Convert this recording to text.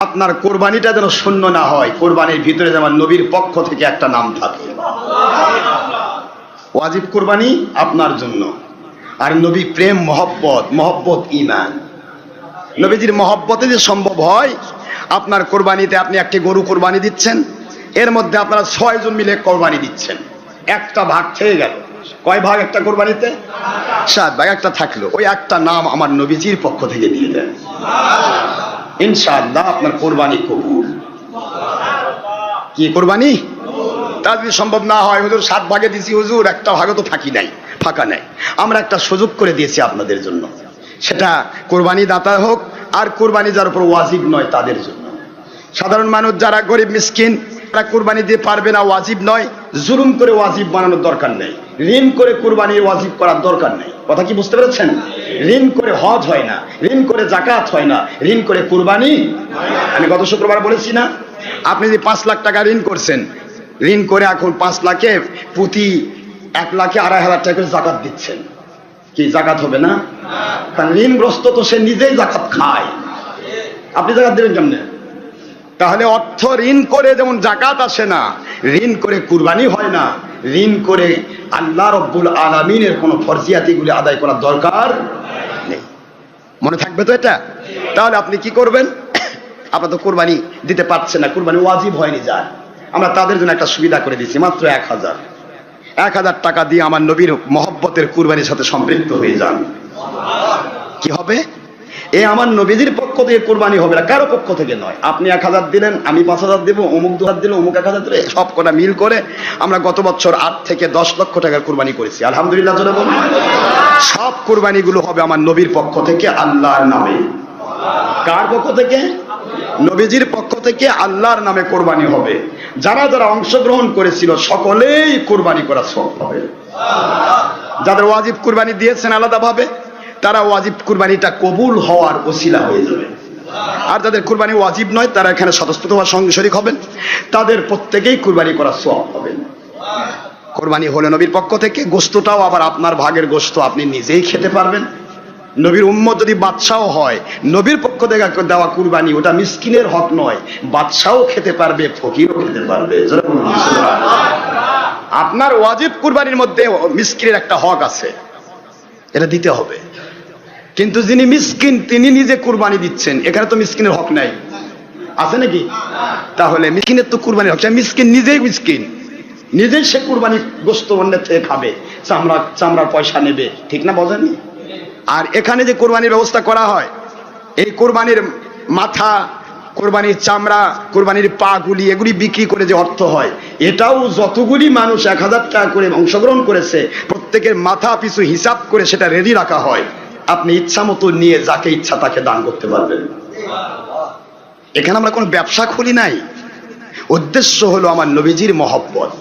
আপনার কোরবানিটা যেন শূন্য না হয়, কোরবানির ভিতরে যেমন নবীর পক্ষ থেকে একটা নাম থাকে। ওয়াজিব কোরবানি আপনার জন্য। আর নবী প্রেম, মহব্বত মহব্বত ইমান নবীজির মহব্বতে যে সম্ভব হয়, আপনার কোরবানিতে আপনি একটি গরু কোরবানি দিচ্ছেন, এর মধ্যে আপনারা ছয় জন মিলে কোরবানি দিচ্ছেন। একটা ভাগ থেকে গেল। কয় ভাগ একটা কোরবানিতে? সাত ভাগ। একটা থাকল। ওই একটা নাম আমার নবীজির পক্ষ থেকে দিয়ে দেন। ইনশাআল্লাহ আপনার কোরবানি কবুল কি কোরবানি? তা যদি সম্ভব না হয়, হুজুর, সাত ভাগে দিছি, হুজুর, একটা ভাগে তো ফাঁকি নাই, ফাঁকা নাই। আমরা একটা সুযোগ করে দিয়েছি আপনাদের জন্য। সেটা কোরবানি দাতা হোক, আর কোরবানি যার উপর ওয়াজিব নয়, তাদের জন্য। সাধারণ মানুষ যারা গরিব মিসকিন, তারা কোরবানি দিয়ে পারবে না, ওয়াজিব নয়। জুলুম করে ওয়াজিব বানানোর দরকার নেই। ঋণ করে কোরবানির ওয়াজিব করার দরকার নেই। কথা কি বুঝতে পেরেছেন? ঋণ করে হজ হয় না। ঋণ করে জাকাত হয় না। ঋণ করে কুরবানি? আমি গত শুক্রবার বলেছি না। আপনি যে পাঁচ লাখ টাকা ঋণ করছেন, ঋণ করে এখন পাঁচ লাখে প্রতি এক লাখে আড়াই হাজার টাকা করে জাকাত দিচ্ছেন। কি জাকাত হবে না? কারণ ঋণগ্রস্ত তো সে নিজেই জাকাত খায়। আপনি জাকাত দেবেন কেমনে? তাহলে অর্থ ঋণ করে যেমন জাকাত আসে না, ঋণ করে কুরবানি হয় না, ঋণ করে আল্লাহ রব্বুল আলমিনের কোনো ফরজিয়াতিগুলি আদায় করার দরকার মনে থাকবে তো এটা? তাহলে আপনি কি করবেন? আপনার তো কোরবানি দিতে পারছেন না, কোরবানি ওয়াজিব হয়নি যা আমরা তাদের জন্য একটা সুবিধা করে দিচ্ছি মাত্র এক হাজার। এক হাজার টাকা দিয়ে আমার নবীর মহব্বতের কুরবানির সাথে সম্পৃক্ত হয়ে যান। কি হবে? এ আমার নবীজির পক্ষ থেকে কোরবানি হবে না, কারও পক্ষ থেকে নয়। আপনি এক হাজার দিলেন, আমি পাঁচ হাজার দেবো, অমুক দু হাজার দিল, অমুক এক হাজার দিলে, সব কটা মিল করে আমরা গত বছর আট থেকে দশ লক্ষ টাকার কোরবানি করেছি। আলহামদুলিল্লাহ সব কোরবানিগুলো হবে আমার নবীর পক্ষ থেকে, আল্লাহর নামে। কার পক্ষ থেকে? নবীজির পক্ষ থেকে আল্লাহর নামে কোরবানি হবে। যারা যারা অংশগ্রহণ করেছিল, সকলেই কোরবানি করা সব হবে। যাদের ওয়াজিব কুরবানি দিয়েছেন আলাদাভাবে তারা ওয়াজিব কুরবানিটা কবুল হওয়ার ওসিলা হয়ে যাবে। আর যাদের কুরবানি ওয়াজিব নয়, তারা এখানে স্বতঃস্ফূর্ত হওয়ার সঙ্গে শরিক হবেন। তাদের প্রত্যেকেই কুরবানি করা সব হবেন কোরবানি হলে নবীর পক্ষ থেকে, গোস্তটাও আবার আপনার ভাগের গোস্ত, আপনি নিজেই খেতে পারবেন। নবীর উম্মত যদি বাদশাহ হয়, নবীর পক্ষ থেকে দেওয়া কুরবানি, ওটা মিসকিনের হক নয়। বাদশাও খেতে পারবে, ফকিরও খেতে পারবে। আপনার ওয়াজিব কুরবানির মধ্যে মিসকিনের একটা হক আছে। এটা দিতে হবে। কিন্তু যিনি মিসকিন, তিনি নিজে কুরবানি দিচ্ছেন। এখানে তো মিসকিনের হক নাই। আছে নাকি? তাহলে মিসকিনের তো কুরবানির হক। মিসকিন নিজেই মিসকিন। নিজেই সে কুরবানি গোস্ত অন্যের থেকে খাবে। চামড়া চামড়ার পয়সা নেবে। ঠিক না বোঝেননি আর এখানে যে কোরবানির ব্যবস্থা করা হয়, এই কোরবানির মাথা, কোরবানির চামড়া, কোরবানির পা গুলি, এগুলি বিক্রি করে যে অর্থ হয়, এটাও যতগুলি মানুষ এক হাজার টাকা করে অংশগ্রহণ করেছে, প্রত্যেকের মাথা পিছু হিসাব করে সেটা রেডি রাখা হয়। আপনি ইচ্ছা মতো নিয়ে যাকে ইচ্ছা তাকে দান করতে পারবেন। এখানে আমরা কোনো ব্যবসা খুলি নাই। উদ্দেশ্য হলো আমার নবীজির মহব্বত।